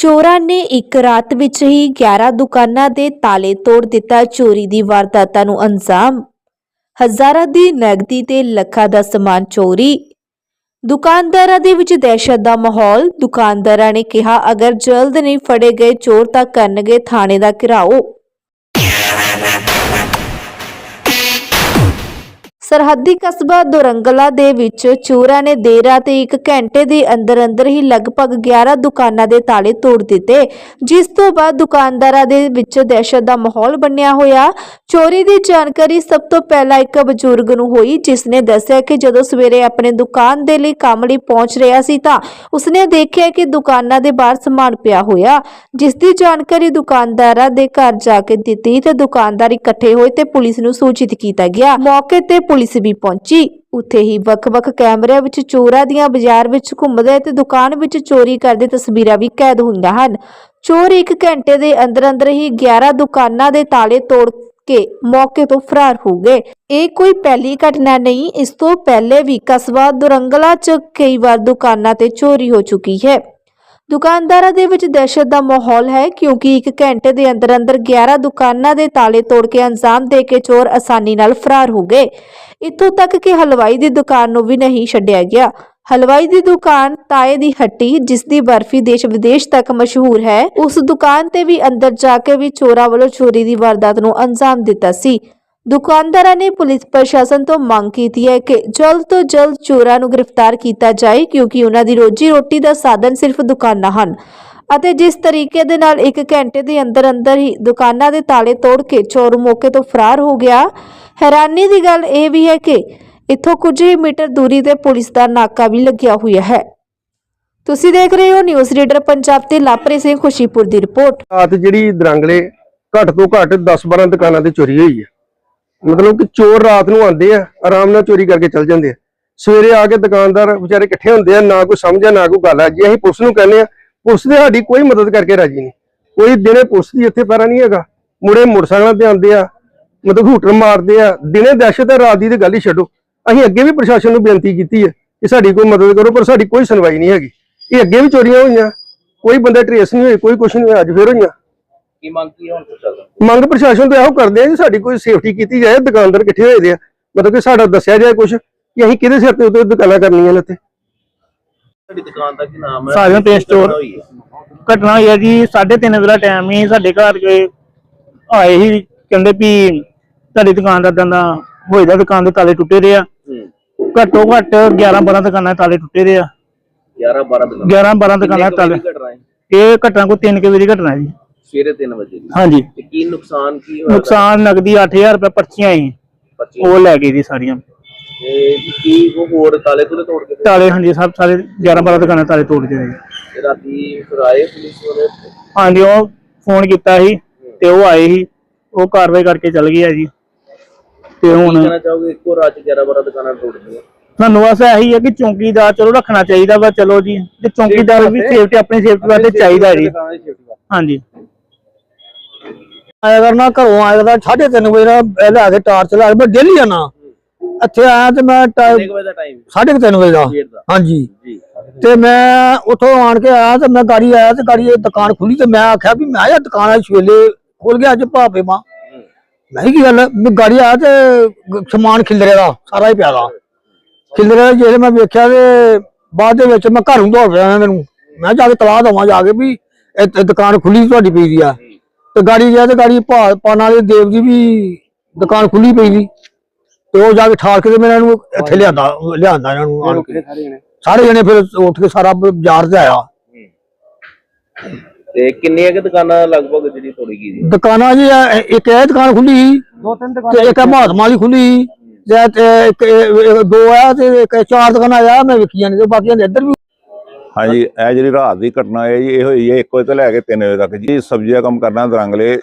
ਚੋਰਾਂ ਨੇ ਇੱਕ ਰਾਤ ਵਿੱਚ ਹੀ 11 ਦੁਕਾਨਾਂ ਦੇ ਤਾਲੇ ਤੋੜ ਦਿੱਤਾ ਚੋਰੀ ਦੀ ਵਾਰਦਾਤਾਂ ਨੂੰ ਅੰਜਾਮ। ਹਜ਼ਾਰਾਂ ਦੀ ਨਗਦੀ ਤੇ ਲੱਖਾਂ ਦਾ ਸਮਾਨ ਚੋਰੀ। ਦੁਕਾਨਦਾਰਾਂ ਦੇ ਵਿੱਚ ਦਹਿਸ਼ਤ ਦਾ ਮਾਹੌਲ। ਦੁਕਾਨਦਾਰਾਂ ਨੇ ਕਿਹਾ, ਅਗਰ ਜਲਦ ਨਹੀਂ ਫੜੇ ਗਏ ਚੋਰ ਤਾਂ ਕਰਨਗੇ ਥਾਣੇ ਦਾ ਘਿਰਾਓ। ਸਰਹੱਦੀ ਕਸਬਾ ਦੁਰੰਗਲਾ ਦੇ ਵਿੱਚ ਚੋਰਾਂ ਨੇ ਦੇਰ ਰਾਤ ਇੱਕ ਘੰਟੇ ਦੇ ਅੰਦਰ ਅੰਦਰ ਹੀ ਲਗਭਗ 11 ਦੁਕਾਨਾਂ ਦੇ ਤਾਲੇ ਤੋੜ ਦਿੱਤੇ, ਜਿਸ ਤੋਂ ਬਾਅਦ ਦੁਕਾਨਦਾਰਾਂ ਦੇ ਵਿੱਚ ਦਹਿਸ਼ਤ ਦਾ ਮਾਹੌਲ ਬਣਿਆ ਹੋਇਆ। ਚੋਰੀ ਦੀ ਜਾਣਕਾਰੀ ਸਭ ਤੋਂ ਪਹਿਲਾਂ ਇੱਕ ਬਜ਼ੁਰਗ ਨੂੰ ਹੋਈ, ਜਿਸ ਨੇ ਦੱਸਿਆ ਕਿ ਜਦੋਂ ਸਵੇਰੇ ਆਪਣੇ ਦੁਕਾਨ ਦੇ ਲਈ ਕੰਮ ਲਈ ਪਹੁੰਚ ਰਿਹਾ ਸੀ ਤਾਂ ਉਸਨੇ ਦੇਖਿਆ ਕਿ ਦੁਕਾਨਾਂ ਦੇ ਬਾਹਰ ਸਮਾਨ ਪਿਆ ਹੋਇਆ। ਜਿਸ ਦੀ ਜਾਣਕਾਰੀ ਦੁਕਾਨਦਾਰਾਂ ਦੇ ਘਰ ਜਾ ਕੇ ਦਿੱਤੀ ਤੇ ਦੁਕਾਨਦਾਰ ਇਕੱਠੇ ਹੋਏ ਤੇ ਪੁਲਿਸ ਨੂੰ ਸੂਚਿਤ ਕੀਤਾ ਗਿਆ। ਮੌਕੇ ਤੇ ਪੁਲਿਸ ਵੀ ਪਹੁੰਚੀ। ਉੱਥੇ ਹੀ ਵੱਖ-ਵੱਖ ਕੈਮਰਿਆਂ ਵਿੱਚ ਚੋਰਾਂ ਦੀਆਂ ਬਾਜ਼ਾਰ ਵਿੱਚ ਘੁੰਮਦੇ ਤੇ ਦੁਕਾਨ ਵਿੱਚ ਚੋਰੀ ਕਰਦੇ ਤਸਵੀਰਾਂ ਵੀ ਕੈਦ ਹੁੰਦੀਆਂ ਹਨ। ਚੋਰ ਇੱਕ ਘੰਟੇ ਦੇ ਅੰਦਰ-ਅੰਦਰ ਹੀ 11 ਦੁਕਾਨਾਂ ਦੇ ਤਾਲੇ ਤੋੜ ਕੇ ਮੌਕੇ ਤੋਂ ਫਰਾਰ ਹੋ ਗਏ। ਇਹ ਕੋਈ ਪਹਿਲੀ ਘਟਨਾ ਨਹੀਂ, ਇਸ ਤੋਂ ਪਹਿਲੇ ਵੀ ਕਸਬਾ ਦੁਰੰਗਲਾ 'ਚ ਕਈ ਵਾਰ ਦੁਕਾਨਾਂ ਤੇ ਚੋਰੀ ਹੋ ਚੁੱਕੀ ਹੈ। ਦੁਕਾਨਦਾਰਾਂ ਦੇ ਵਿੱਚ ਦਹਿਸ਼ਤ ਦਾ ਮਾਹੌਲ ਹੈ ਕਿਉਂਕਿ ਇੱਕ ਘੰਟੇ ਦੇ ਅੰਦਰ ਅੰਦਰ 11 ਦੁਕਾਨਾਂ ਦੇ ਤਾਲੇ ਤੋੜ ਕੇ ਅੰਜਾਮ ਦੇ ਕੇ ਚੋਰ ਆਸਾਨੀ ਨਾਲ ਫਰਾਰ ਹੋ ਗਏ। ਇੱਥੋਂ ਤੱਕ ਕਿ ਹਲਵਾਈ ਦੀ ਦੁਕਾਨ ਨੂੰ ਵੀ ਨਹੀਂ ਛੱਡਿਆ ਗਿਆ। ਹਲਵਾਈ ਦੀ ਦੁਕਾਨ ਤਾਏ ਦੀ ਹੱਟੀ, ਜਿਸ ਦੀ ਬਰਫੀ ਦੇਸ਼ ਵਿਦੇਸ਼ ਤੱਕ ਮਸ਼ਹੂਰ ਹੈ, ਉਸ ਦੁਕਾਨ ਤੇ ਵੀ ਅੰਦਰ ਜਾ ਕੇ ਵੀ ਚੋਰਾਂ ਵੱਲੋਂ ਚੋਰੀ ਦੀ ਵਾਰਦਾਤ ਨੂੰ ਅੰਜਾਮ ਦਿੱਤਾ ਸੀ। ਦੁਕਾਨਦਾਰਾਂ ਨੇ ਪੁਲਿਸ ਪ੍ਰਸ਼ਾਸਨ ਤੋਂ ਮੰਗ ਕੀਤੀ ਹੈ ਕਿ ਜਲਦ ਤੋਂ ਜਲਦ ਚੋਰਾਂ ਨੂੰ ਗ੍ਰਿਫਤਾਰ ਕੀਤਾ ਜਾਏ, ਕਿਉਂਕਿ ਉਹਨਾਂ ਦੀ ਰੋਜੀ ਰੋਟੀ ਦਾ ਸਾਧਨ ਸਿਰਫ ਦੁਕਾਨਾਂ ਹਨ। ਅਤੇ ਜਿਸ ਤਰੀਕੇ ਦੇ ਨਾਲ ਇੱਕ ਘੰਟੇ ਦੇ ਅੰਦਰ ਅੰਦਰ ਹੀ ਦੁਕਾਨਾਂ ਦੇ ਤਾਲੇ ਤੋੜ ਕੇ ਚੋਰ ਮੌਕੇ ਤੋਂ ਫਰਾਰ ਹੋ ਗਿਆ, ਹੈਰਾਨੀ ਦੀ ਗੱਲ ਇਹ ਵੀ ਹੈ ਕਿ ਇੱਥੋਂ ਕੁਝ ਹੀ ਮੀਟਰ ਦੂਰੀ ਤੇ ਪੁਲਿਸ ਦਾ ਨਾਕਾ ਵੀ ਲੱਗਿਆ ਹੋਇਆ ਹੈ। ਤੁਸੀਂ ਦੇਖ ਰਹੇ ਹੋ ਨਿਊਜ਼ ਰੀਡਰ ਪੰਜਾਬ ਤੇ ਲਾਪਰੇ ਸਿੰਘ ਖੁਸ਼ੀਪੁਰ ਦੀ ਰਿਪੋਰਟ। ਰਾਤ ਜਿਹੜੀ ਦਰੰਗਲੇ ਘੱਟ ਤੋਂ ਘੱਟ 10-12 ਦੁਕਾਨਾਂ ਤੇ ਚੋਰੀ ਹੋਈ ਹੈ। ਮਤਲਬ ਕਿ ਚੋਰ ਰਾਤ ਨੂੰ ਆਉਂਦੇ ਆ, ਆਰਾਮ ਨਾਲ ਚੋਰੀ ਕਰਕੇ ਚੱਲ ਜਾਂਦੇ ਆ। ਸਵੇਰੇ ਆ ਕੇ ਦੁਕਾਨਦਾਰ ਵਿਚਾਰੇ ਇਕੱਠੇ ਹੁੰਦੇ ਆ, ਨਾ ਕੋਈ ਸਮਝਿਆ ਨਾ ਕੋਈ ਗੱਲ ਆ। ਜੇ ਅਸੀਂ ਪੁਲਿਸ ਨੂੰ ਕਹਿੰਦੇ ਆ, ਪੁਲਿਸ ਦੇ ਸਾਡੀ ਕੋਈ ਮਦਦ ਕਰਕੇ ਰਾਜੀ ਨਹੀਂ। ਕੋਈ ਦਿਨੇ ਪੁਲਿਸ ਦੀ ਇੱਥੇ ਪੈਰਾ ਨਹੀਂ ਹੈਗਾ। ਮੁੜੇ ਮੋਟਰਸਾਈਕਲਾਂ ਤੇ ਆਉਂਦੇ ਆ, ਮਤਲਬ ਹੂਟਰ ਮਾਰਦੇ ਆ। ਦਿਨੇ ਦਹਿਸ਼ਤ ਹੈ ਰਾਤ ਦੀ ਤੇ ਗੱਲ ਹੀ ਛੱਡੋ। ਅਸੀਂ ਅੱਗੇ ਵੀ ਪ੍ਰਸ਼ਾਸਨ ਨੂੰ ਬੇਨਤੀ ਕੀਤੀ ਹੈ ਕਿ ਸਾਡੀ ਕੋਈ ਮਦਦ ਕਰੋ, ਪਰ ਸਾਡੀ ਕੋਈ ਸੁਣਵਾਈ ਨਹੀਂ ਹੈਗੀ। ਇਹ ਅੱਗੇ ਵੀ ਚੋਰੀਆਂ ਹੋਈਆਂ। ਕੋਈ ਬੰਦੇ ਟਰੇਸ ਨਹੀਂ ਹੋਏ, ਕੋਈ ਕੁਛ ਨਹੀਂ ਹੋਇਆ, ਅੱਜ ਫੇਰ ਹੋਈਆਂ। ਕੀ ਮੰਗ ਕੀ ਹੈ ਹੁਣ ਪ੍ਰਸ਼ਾਸਨ ਮੰਗ ਪ੍ਰਸ਼ਾਸਨ ਤੋਂ ਇਹੋ ਕਰਦੇ ਆ ਜੀ ਸਾਡੀ ਕੋਈ ਸੇਫਟੀ ਕੀਤੀ ਜਾਏ ਦੁਕਾਨਦਾਰ ਇਕੱਠੇ ਹੋਏ ਦੇ ਆ। ਮਤਲਬ ਕਿ ਸਾਡਾ ਦੱਸਿਆ ਜਾਏ ਕੁਝ ਕਿ ਅਸੀਂ ਕਿਹਦੇ ਸਿਰ ਤੇ ਉੱਤੇ ਦੁਕਾਨਾਂ ਕਰਨੀਆਂ ਨੇ ਇੱਥੇ। ਤੁਹਾਡੀ ਦੁਕਾਨ ਦਾ ਕੀ ਨਾਮ ਹੈ? Sajan paste store. ਘਟਨਾ ਹੋਈ ਹੈ? ਜੀ 3:30 ਵਜੇ ਦਾ ਟਾਈਮ ਹੀ ਸਾਡੇ ਘਰ ਕੇ ਆਏ ਹੀ ਕਹਿੰਦੇ ਵੀ ਤੁਹਾਡੀ ਦੁਕਾਨ ਦਾ ਦੰਦਾ ਹੋਈ ਦਾ ਦੁਕਾਨ ਦੇ ਤਾਲੇ ਟੁੱਟੇ ਦੇ ਆ। ਘੱਟੋ ਘੱਟ 11 12 ਦੁਕਾਨਾਂ ਤਾਲੇ ਟੁੱਟੇ ਦੇ ਆ। 11 12 ਦੁਕਾਨ। 11 12 ਦੁਕਾਨਾਂ ਦੇ ਤਾਲੇ। ਇਹ ਘਟਨਾ ਕੋਈ 3 ਵਜੇ ਦੀ ਘਟਨਾ ਜੀ। ਸਵੇਰੇ 3 ਵਜੇ ਦੀ। ਹਾਂਜੀ। ਤੇ ਕੀ ਨੁਕਸਾਨ ਕੀ ਹੋਇਆ? ਨੁਕਸਾਨ ਨਗਦੀ 8000 ਰੁਪਏ ਪਰਚੀਆਂ ਬੱਚੇ ਉਹ ਲੈ ਗਏ ਜੀ ਸਾਰੀਆਂ। ਤੇ ਕੀ ਉਹ ਹੋਰ ਤਾਲੇ ਤੁਲੇ ਤੋੜ ਕੇ ਤਾਲੇ ਹਾਂਜੀ ਸਭ ਸਾਰੇ 11 12 ਦੁਕਾਨਾਂ ਦੇ ਤਾਲੇ ਤੋੜ ਦਿੱਤੇ ਜੀ ਤੇ ਰਾਤੀ ਫਿਰ ਆਏ ਪੁਲਿਸ ਵਾਲੇ ਹਾਂਜੀ ਉਹ ਫੋਨ ਕੀਤਾ ਸੀ ਤੇ ਉਹ ਆਏ ਸੀ। ਉਹ ਕਾਰਵਾਈ ਕਰਕੇ ਚਲ ਗਏ ਆ ਜੀ। ਤੇ ਹੁਣ ਕਹਿਣਾ ਚਾਹੋਗੇ? ਇੱਕੋ ਰਾਤ 'ਚ 11 12 ਦੁਕਾਨਾਂ ਤੋੜ ਦਿੱਤੀਆਂ ਸਾਨੂੰ ਬਸ ਇਹੀ ਹੈ ਕਿ ਚੌਂਕੀਦਾਰ ਚਲੋ ਰੱਖਣਾ ਚਾਹੀਦਾ ਵਾ ਚਲੋ ਜੀ। ਤੇ ਚੌਂਕੀਦਾਰ ਵੀ ਸੇਫਟੀ ਆਪਣੀ ਸੇਫਟੀ ਵਾਸਤੇ ਚਾਹੀਦਾ ਜੀ। ਹਾਂਜੀ। ਆਇਆ ਕਰਨਾ ਘਰੋਂ ਆਇਆ ਕਰਦਾ 3:30 ਵਜੇ ਦਾ ਇਹ ਲੈ ਕੇ ਟਾਰਚ ਲਾ ਕੇ ਮੈਂ ਡੇਲੀ ਇੱਥੇ ਆਇਆ ਤੇ ਮੈਂ ਕਿੰਨੇ ਕੁ ਵਜੇ ਦਾ ਟਾਈਮ 3:30 ਵਜੇ ਦਾ। ਹਾਂਜੀ। ਤੇ ਮੈਂ ਉੱਥੋਂ ਆਣ ਕੇ ਆਇਆ ਤੇ ਮੈਂ ਗਾੜੀ ਆਇਆ ਤੇ ਗਾੜੀ ਇਹ ਦੁਕਾਨ ਖੁੱਲੀ ਤੇ ਮੈਂ ਆਖਿਆ ਵੀ ਮੈਂ ਆ ਦੁਕਾਨ ਅੱਜ ਸਵੇਲੇ ਖੁੱਲ ਗਿਆ ਅੱਜ ਭਾਪੇ ਮਾਂ। ਮੈਂ ਕੀ ਗੱਲ? ਮੈਂ ਗਾੜੀ ਆਇਆ ਤੇ ਸਮਾਨ ਖਿਲਰੇ ਦਾ ਸਾਰਾ ਹੀ ਪਿਆ ਦਾ ਖਿਲਰੇ ਜਿਹੜੇ ਮੈਂ ਵੇਖਿਆ ਤੇ ਬਾਅਦ ਦੇ ਵਿੱਚ ਮੈਂ ਘਰੋਂ ਦੌੜ ਪਿਆ ਮੈਨੂੰ ਮੈਂ ਜਾ ਕੇ ਤਲਾਹ ਦਵਾਂ ਜਾ ਕੇ ਵੀ ਇਹ ਦੁਕਾਨ ਖੁੱਲੀ ਤੁਹਾਡੀ ਪਈ ਦੀ ਆ। ਤੇ ਗਾੜੀ ਗਿਆ ਤੇ ਗਾੜੀ ਭਾ ਪਾਣ ਵਾਲੇ ਦੇਵ ਦੀ ਵੀ ਦੁਕਾਨ ਖੁੱਲੀ ਪਈ ਸੀ। ਤੇ ਉਹ ਜਾ ਕੇ ਠਾਲ ਕੇ ਤੇ ਮੈਂ ਇਹਨਾਂ ਨੂੰ ਇੱਥੇ ਲਿਆਂਦਾ ਲਿਆਂਦਾ ਇਹਨਾਂ ਨੂੰ ਆਣ ਕੇ। ਸਾਰੇ ਜਣੇ? ਫਿਰ ਉੱਠ ਕੇ ਸਾਰਾ ਬਾਜ਼ਾਰ ਤੇ ਆਇਆ। ਤੇ ਕਿੰਨੀਆਂ ਕਿ ਦੁਕਾਨਾਂ ਲਗਭਗ ਜਿਹੜੀ ਤੋੜੀ ਗਈ ਜੀ ਦੁਕਾਨਾਂ ਜੀ ਇਹ- ਇੱਕ ਇਹ ਦੁਕਾਨ ਖੁੱਲੀ ਸੀ ਦੋ ਤਿੰਨ ਦੁਕਾਨਾਂ ਤੇ ਇੱਕ ਇਹ ਮਹਾਤਮਾ ਦੀ ਖੁੱਲੀ ਸੀ। ਤੇ ਇੱਕ ਇਹ- ਇਹ ਦੋ ਆ ਤੇ ਇੱਕ ਚਾਰ ਦੁਕਾਨਾਂ ਆ ਮੈਂ ਵੇਖੀਆਂ ਨੇ ਤੇ ਬਾਕੀਆਂ ਦੇ ਇੱਧਰ ਵੀ ਹਾਂਜੀ, ਇਹ ਜਿਹੜੀ ਰਾਤ ਦੀ ਘਟਨਾ ਹੈ ਜੀ, ਇਹ ਹੋਈ ਹੈ 1 ਵਜੇ ਤੋਂ ਲੈ ਕੇ 3 ਵਜੇ ਤੱਕ ਜੀ। ਸਬਜ਼ੀ ਦਾ ਕੰਮ ਕਰਨਾ ਦਰੰਗਲੇ,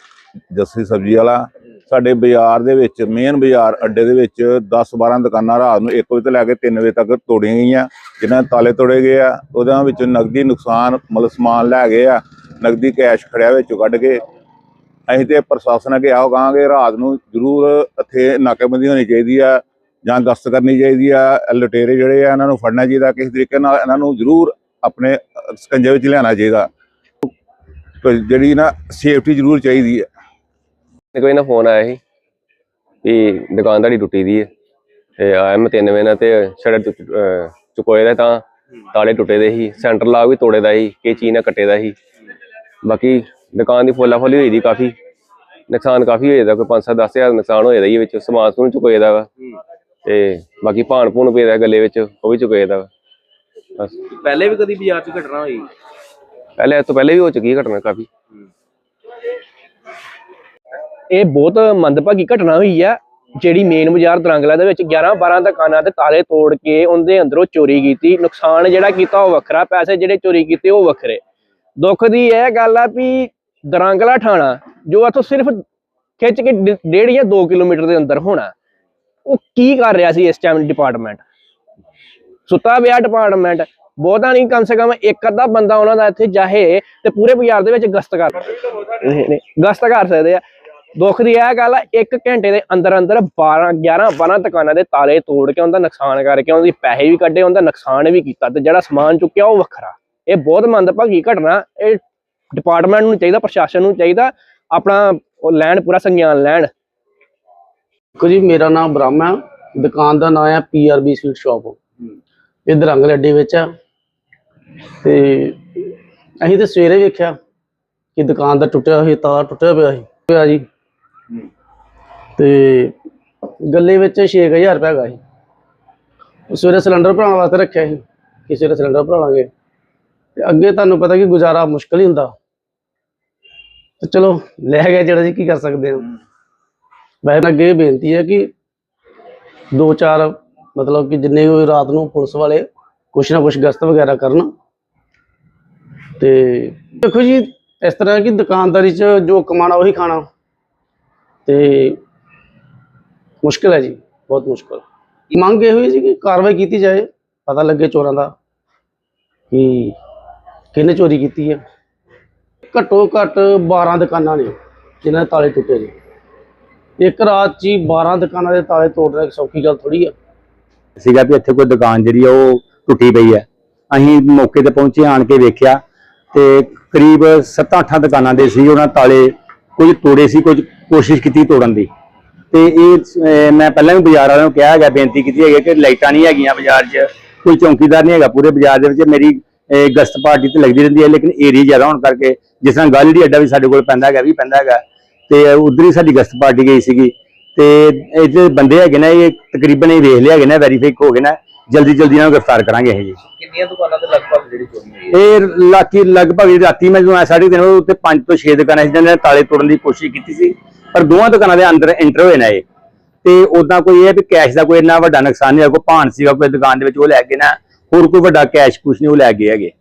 ਜੱਸੀ ਸਬਜ਼ੀ ਵਾਲਾ। ਸਾਡੇ ਬਾਜ਼ਾਰ ਦੇ ਵਿੱਚ ਮੇਨ ਬਾਜ਼ਾਰ ਅੱਡੇ ਦੇ ਵਿੱਚ 10 12 ਦੁਕਾਨਾਂ ਰਾਤ ਨੂੰ 1 ਵਜੇ ਤੋਂ ਲੈ ਕੇ 3 ਵਜੇ ਤੱਕ ਤੋੜੀਆਂ ਗਈਆਂ। ਜਿਨ੍ਹਾਂ ਤਾਲੇ ਤੋੜੇ ਗਏ ਆ ਉਹਦੇ ਵਿੱਚ ਨਗਦੀ ਨੁਕਸਾਨ, ਮਤਲਬ ਸਮਾਨ ਲੈ ਗਏ ਆ। ਨਗਦੀ ਕੈਸ਼ ਖੜਿਆ ਵਿੱਚੋਂ ਕੱਢ ਕੇ। ਅਸੀਂ ਤੇ ਪ੍ਰਸ਼ਾਸਨ ਅੱਗੇ ਆਓ ਕਹਾਂਗੇ, ਰਾਤ ਨੂੰ ਜ਼ਰੂਰ ਇੱਥੇ ਨਾਕੇਬੰਦੀ ਹੋਣੀ ਚਾਹੀਦੀ ਆ, ਜਾਂ ਗਸ਼ਤ ਕਰਨੀ ਚਾਹੀਦੀ ਆ। ਇਹ ਲੁਟੇਰੇ ਜਿਹੜੇ ਆ, ਇਹਨਾਂ ਨੂੰ ਫੜਨਾ ਚਾਹੀਦਾ। ਕਿਸੇ ਤਰੀਕੇ ਨਾਲ ਇਹਨਾਂ ਨੂੰ ਜ਼ਰੂਰ ਆਪਣੇ ਸਕੰਜੇ ਵਿੱਚ ਲਿਆਉਣਾ ਚਾਹੀਦਾ। ਜਿਹੜੀ ਨਾ ਸੇਫਟੀ ਜ਼ਰੂਰ ਚਾਹੀਦੀ ਹੈ। ਤੇ ਕੋਈ ਨਾ ਫੋਨ ਆਇਆ ਸੀ ਵੀ ਦੁਕਾਨ ਤੁਹਾਡੀ ਟੁੱਟੀ ਦੀ ਹੈ। ਤੇ ਆਇਆ ਮੈਂ 3 ਵਜੇ ਨਾਲ ਤੇ ਸ਼ਟਰ ਚੁਕੋਏ ਦਾ ਤਾਂ ਤਾਲੇ ਟੁੱਟੇ ਦੇ ਸੀ ਸੈਂਟਰ ਲਾਗ ਵੀ ਤੋੜੇ ਦਾ ਸੀ, ਕਿ ਚੀਜ਼ ਨਾਲ ਕੱਟੇ ਦਾ ਸੀ। ਬਾਕੀ ਦੁਕਾਨ ਦੀ ਫੋਲਾ ਫੋਲੀ ਹੋਈ ਦੀ ਕਾਫੀ। ਨੁਕਸਾਨ ਕਾਫੀ ਹੋਇਆ ਦਾ, ਕੋਈ 5-7 ਹਜ਼ਾਰ ਨੁਕਸਾਨ ਹੋਇਆ ਦਾ ਹੀ ਵਿੱਚ, ਸਮਾਨ ਸਮੂਨ ਚੁਕੋਏ ਦਾ ਵਾ। ਤੇ ਬਾਕੀ ਭਾਣ ਭੂਣ ਪਏ ਦਾ ਗੱਲੇ ਵਿੱਚ, ਉਹ ਵੀ ਚੁਕੋਏ ਦਾ ਵਾ। ਬਸ। ਪਹਿਲੇ ਵੀ ਕਦੀ ਬਾਜ਼ਾਰ 'ਚ ਘਟਨਾ ਹੋਈ? ਪਹਿਲੇ ਇਸ ਤੋਂ ਪਹਿਲੇ ਵੀ ਹੋ ਚੁੱਕੀ ਹੈ ਘਟਨਾ ਕਾਫੀ। ਇਹ ਬਹੁਤ ਮੰਦਭਾਗੀ ਘਟਨਾ ਹੋਈ ਆ ਜਿਹੜੀ ਮੇਨ ਬਾਜ਼ਾਰ ਦਰੰਗਲਾ ਦੇ ਵਿੱਚ 11 12 ਦੁਕਾਨਾਂ ਦੇ ਤਾਲੇ ਤੋੜ ਕੇ ਉਹਦੇ ਅੰਦਰੋਂ ਚੋਰੀ ਕੀਤੀ। ਨੁਕਸਾਨ ਜਿਹੜਾ ਕੀਤਾ ਉਹ ਵੱਖਰਾ ਪੈਸੇ ਜਿਹੜੇ ਚੋਰੀ ਕੀਤੇ ਉਹ ਵੱਖਰੇ। ਦੁੱਖ ਦੀ ਇਹ ਗੱਲ ਆ ਵੀ ਦਰੰਗਲਾ ਥਾਣਾ ਜੋ ਇੱਥੋਂ ਸਿਰਫ ਖਿੱਚ ਕੇ ਡ- ਡੇਢ ਜਾਂ 2 ਕਿਲੋਮੀਟਰ ਦੇ ਅੰਦਰ ਹੋਣਾ ਉਹ ਕੀ ਕਰ ਰਿਹਾ ਸੀ ਇਸ ਟਾਈਮ ਡਿਪਾਰਟਮੈਂਟ ਸੁੱਤਾ ਪਿਆ ਡਿਪਾਰਟਮੈਂਟ ਬਹੁਤਾ ਨਹੀਂ, ਕਮ ਸੇ ਕਮ ਇੱਕ ਅੱਧਾ ਬੰਦਾ ਉਹਨਾਂ ਦਾ ਇੱਥੇ ਜਾਹੇ ਤੇ ਪੂਰੇ ਬਾਜ਼ਾਰ ਦੇ ਵਿੱਚ ਗਸ਼ਤ ਕਰ ਗਸ਼ਤ ਕਰ ਸਕਦੇ ਆ। ਦੁੱਖ ਦੀ ਇਹ ਗੱਲ ਆ, ਇੱਕ ਘੰਟੇ ਦੇ ਅੰਦਰ ਅੰਦਰ 12 11 12 ਦੁਕਾਨਾਂ ਦੇ ਤਾਲੇ ਤੋੜ ਕੇ ਉਹਦਾ ਨੁਕਸਾਨ ਕਰਕੇ ਉਹਦੀ ਪੈਸੇ ਵੀ ਕੱਢੇ, ਉਹਦਾ ਨੁਕਸਾਨ ਵੀ ਕੀਤਾ ਤੇ ਜਿਹੜਾ ਸਮਾਨ ਚੁੱਕਿਆ ਉਹ ਵੱਖਰਾ। ਇਹ ਬਹੁਤ ਮੰਦਭਾਗੀ ਘਟਨਾ, ਇਹ ਡਿਪਾਰਟਮੈਂਟ ਨੂੰ ਚਾਹੀਦਾ, ਪ੍ਰਸ਼ਾਸਨ ਨੂੰ ਚਾਹੀਦਾ, ਆਪਣਾ ਉਹ ਲੈਣ, ਪੂਰਾ ਸੰਗਿਆਨ ਲੈਣ। ਦੇਖੋ ਜੀ, ਮੇਰਾ ਨਾਮ ਬ੍ਰਹਮ ਹੈ। ਦੁਕਾਨ ਦਾ ਨਾਮ ਹੈ ਪੀਆਰਬੀ ਸਵੀਟ ਸ਼ਾਪ। ਇਹ ਦਰੰਗਲ ਅੱਡੇ ਵਿੱਚ ਆ। ਤੇ ਅਸੀਂ ਤੇ ਸਵੇਰੇ ਵੇਖਿਆ ਕਿ ਦੁਕਾਨ ਦਾ ਟੁੱਟਿਆ ਹੋਇਆ ਤਾਰ ਟੁੱਟਿਆ ਪਿਆ ਸੀ। ਪਿਆ ਜੀ। ਤੇ ਗੱਲੇ ਵਿੱਚ 6000 ਰੁਪਏ ਹੈਗਾ ਸੀ। ਉਹ ਸਵੇਰੇ ਸਿਲੰਡਰ ਭਰਾਉਣ ਵਾਸਤੇ ਰੱਖਿਆ ਸੀ ਕਿ ਸਵੇਰੇ ਸਿਲੰਡਰ ਭਰਾ ਲਾਂਗੇ ਤੇ ਅੱਗੇ ਤੁਹਾਨੂੰ ਪਤਾ ਕਿ ਗੁਜ਼ਾਰਾ ਮੁਸ਼ਕਲ ਹੀ ਹੁੰਦਾ। ਤੇ ਚਲੋ ਲੈ ਗਏ ਜਿਹੜਾ ਜੀ ਕੀ ਕਰ ਸਕਦੇ ਹਾਂ। ਵੈਸੇ ਅੱਗੇ ਬੇਨਤੀ ਹੈ ਕਿ ਦੋ ਚਾਰ ਮਤਲਬ ਕਿ ਜਿੰਨੇ ਵੀ ਰਾਤ ਨੂੰ ਪੁਲਿਸ ਵਾਲੇ ਕੁਛ ਨਾ ਕੁਛ ਗਸ਼ਤ ਵਗੈਰਾ ਕਰਨ। ਤੇ ਦੇਖੋ ਜੀ, ਇਸ ਤਰ੍ਹਾਂ ਕਿ ਦੁਕਾਨਦਾਰੀ 'ਚ ਜੋ ਕਮਾਣਾ ਉਹੀ ਖਾਣਾ। ਤੇ ਮੁਸ਼ਕਲ ਹੈ ਜੀ, ਬਹੁਤ ਮੁਸ਼ਕਲ। ਮੰਗ ਇਹ ਹੋਈ ਸੀ ਕਿ ਕਾਰਵਾਈ ਕੀਤੀ ਜਾਏ, ਪਤਾ ਲੱਗੇ ਚੋਰਾਂ ਦਾ ਕਿ ਕਿਹਨੇ ਚੋਰੀ ਕੀਤੀ ਹੈ ਘੱਟੋ ਘੱਟ 12 ਦੁਕਾਨਾਂ ਨੇ ਜਿਨ੍ਹਾਂ ਦੇ ਤਾਲੇ ਟੁੱਟੇ ਨੇ। ਇੱਕ ਰਾਤ 'ਚ ਹੀ 12 ਦੁਕਾਨਾਂ ਦੇ ਤਾਲੇ ਤੋੜਨਾ ਇੱਕ ਸੌਖੀ ਗੱਲ ਥੋੜੀ ਆ। ਸੀਗਾ ਵੀ ਇੱਥੇ ਕੋਈ ਦੁਕਾਨ ਜਿਹੜੀ ਆ ਉਹ ਟੁੱਟੀ ਪਈ ਹੈ ਅਸੀਂ ਮੌਕੇ ਤੇ ਪਹੁੰਚੇ ਆਣ ਕੇ ਵੇਖਿਆ ਤੇ ਕਰੀਬ 7-8 ਦੁਕਾਨਾਂ ਦੇ ਸੀ ਉਹਨਾਂ ਤਾਲੇ ਕੁਝ ਤੋੜੇ ਸੀ ਕੁਝ ਕੋਸ਼ਿਸ਼ ਕੀਤੀ ਤੋੜਨ ਦੀ। ਤੇ ਇਹ ਮੈਂ ਪਹਿਲਾਂ ਵੀ ਬਾਜ਼ਾਰ ਵਾਲਿਆਂ ਨੂੰ ਕਿਹਾ ਹੈਗਾ ਬੇਨਤੀ ਕੀਤੀ ਹੈਗੀ ਕਿ ਲਾਈਟਾਂ ਨਹੀਂ ਹੈਗੀਆਂ ਬਾਜ਼ਾਰ 'ਚ ਕੋਈ ਚੌਕੀਦਾਰ ਨਹੀਂ ਹੈਗਾ ਪੂਰੇ ਬਾਜ਼ਾਰ ਦੇ ਵਿੱਚ ਮੇਰੀ ਅਹ, ਗਸ਼ਤ ਪਾਰਟੀ ਤੇ ਲੱਗਦੀ ਰਹਿੰਦੀ ਹੈ ਲੇਕਿਨ ਏਰੀਆ ਜ਼ਿਆਦਾ ਹੋਣ ਕਰਕੇ ਜਿਸ ਤਰ੍ਹਾਂ ਗੱਲ ਗਾਲੜੀ ਅੱਡਾ ਵੀ ਸਾਡੇ ਕੋਲ ਪੈਂਦਾ ਹੈਗਾ ਵੀ ਪੈਂਦਾ ਹੈਗਾ। ਤੇ ਉਧਰ ਹੀ ਸਾਡੀ ਗਸ਼ਤ ਪਾਰਟੀ ਗਈ ਸੀਗੀ। ਤੇ ਇਹ ਜਿਹੜੇ ਬੰਦੇ ਹੈਗੇ ਨੇ ਇਹ ਤਕਰੀਬਨ ਇਹ ਵੇਖ ਲਿਆ ਹੈਗੇ ਨੇ ਵੈਰੀਫਾਈ ਹੋ ਗਏ ਨੇ ਜਲਦੀ ਜਲਦੀ ਇਹਨਾਂ ਨੂੰ ਗ੍ਰਿਫਤਾਰ ਕਰਾਂਗੇ ਇਹ ਜੀ। ਕਿੰਨੀਆਂ ਦੁਕਾਨਾਂ ਤੇ ਲਗਭਗ ਜਿਹੜੀ ਚੋਰੀ ਹੋਈ ਹੈ? ਇਹ ਲਾਕੀ ਲਗਭਗ ਰਾਤੀ ਮੈਂ ਜਦੋਂ ਸਾਢੇ ਵਜੇ ਉੱਤੇ 5 ਤੋਂ 6 ਦੁਕਾਨਾਂ ਸੀ ਜਿਹਨਾਂ ਨੇ ਤਾਲੇ ਤੋੜਨ ਦੀ ਕੋਸ਼ਿਸ਼ ਕੀਤੀ ਸੀ ਪਰ ਦੋਵਾਂ ਦੁਕਾਨਾਂ ਦੇ ਅੰਦਰ ਐਂਟਰ ਹੋਏ ਨੇ ਇਹ। ਤੇ ਉਦਾਂ ਕੋਈ ਇਹ ਵੀ ਕੈਸ਼ ਦਾ ਕੋਈ ਇੰਨਾ ਵੱਡਾ ਨੁਕਸਾਨ ਨਹੀਂ ਹੋਇਆ ਕੋਈ ਭਾਣ ਸੀਗਾ ਕੋਈ ਦੁਕਾਨ ਦੇ ਵਿੱਚ ਉਹ ਲੈ ਗਏ ਨਾ ਹੋਰ ਕੋਈ ਵੱਡਾ ਕੈਸ਼ ਕੁਛ ਨਹੀਂ ਉਹ ਲੈ ਗਏ ਹੈਗੇ।